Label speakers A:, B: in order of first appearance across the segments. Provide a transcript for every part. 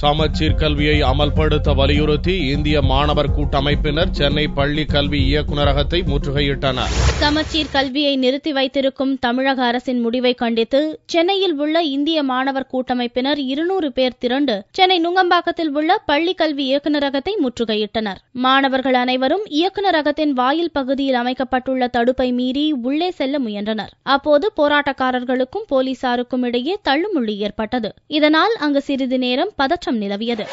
A: சமச்சீர் கல்வியை அமல்படுத்த வலியுறுத்தி இந்திய மாணவர் கூட்டமைப்பினர் சென்னை பள்ளி கல்வி இயக்குநரகத்தை முற்றுகையிட்டனர்.
B: சமச்சீர் கல்வியை நிறுத்தி வைத்திருக்கும் தமிழக அரசின் முடிவை கண்டித்து சென்னையில் உள்ள இந்திய மாணவர் கூட்டமைப்பினர் இருநூறு பேர் திரண்டு சென்னை நுங்கம்பாக்கத்தில் உள்ள பள்ளி கல்வி இயக்குநரகத்தை முற்றுகையிட்டனர். மாணவர்கள் அனைவரும் இயக்குநரகத்தின் வாயில் பகுதியில் அமைக்கப்பட்டுள்ள தடுப்பை மீறி உள்ளே செல்ல முயன்றனர். அப்போது போராட்டக்காரர்களுக்கும் போலீசாருக்கும் இடையே தள்ளுமுள்ளி ஏற்பட்டது. இதனால் அங்கு சிறிது நேரம் பதற்றம் நிலவியது.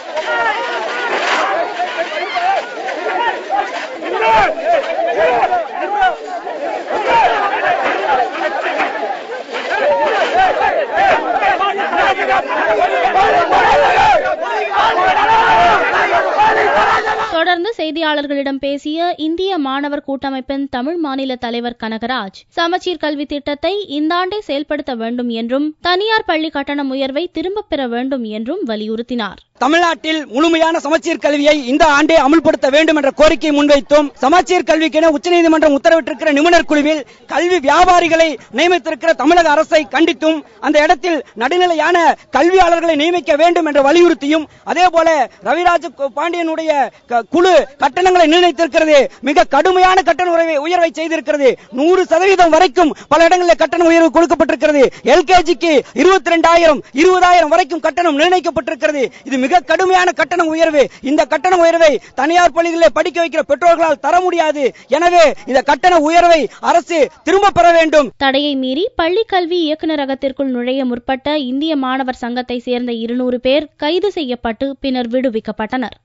B: தொடர்ந்து செய்தியாளர்களிடம் பேசிய இந்திய மாணவர் கூட்டமைப்பின் தமிழ் மாநில தலைவர் கனகராஜ் சமச்சீர் கல்வி திட்டத்தை இந்த ஆண்டே செயல்படுத்த வேண்டும் என்றும் தனியார் பள்ளி கட்டண உயர்வை திரும்பப் பெற வேண்டும் என்றும் வலியுறுத்தினார்.
C: தமிழ்நாட்டில் முழுமையான சமச்சீர் கல்வியை இந்த ஆண்டே அமுல்படுத்த வேண்டும் என்ற கோரிக்கை முன்வைத்தும். சமச்சீர் கல்விக்கென உச்சநீதிமன்றம் உத்தரவிட்டிருக்கிற நிபுணர் குழுவில் கல்வி வியாபாரிகளை நியமித்திருக்கிற தமிழக அரசை கண்டித்தும் அந்த இடத்தில் நடுநிலையான கல்வியாளர்களை நியமிக்க வேண்டும் என்ற வலியுறுத்தியும் அதே போல ரவிராஜ பாண்டியனுடைய க- குழு கட்டணங்களை நிர்ணயித்திருக்கிறது. மிக கடுமையான கட்டண உயர்வை உயர்வை செய்திருக்கிறது. நூறு சதவீதம் வரைக்கும் பல இடங்களில் கட்டண உயர்வு கொடுக்கப்பட்டிருக்கிறது. எல்கேஜிக்கு இருபத்தி ரெண்டாயிரம் இருபதாயிரம் வரைக்கும் கட்டணம் நிர்ணயிக்கப்பட்டிருக்கிறது. இது மிக கடுமையான கட்டண உயர்வு. இந்த கட்டண உயர்வை தனியார் பள்ளிகளில் படிக்க வைக்கிற பெற்றோர்களால் தர முடியாது. எனவே இந்த கட்டண உயர்வை அரசு திரும்ப பெற வேண்டும்.
B: தடையை மீறி பள்ளி கல்வி இயக்குநரகத்திற்குள் நுழைய முற்பட்ட இந்திய மாணவர் சங்கத்தை சேர்ந்த இருநூறு பேர் கைது செய்யப்பட்டு பின்னர் விடுவிக்கப்பட்டனர்.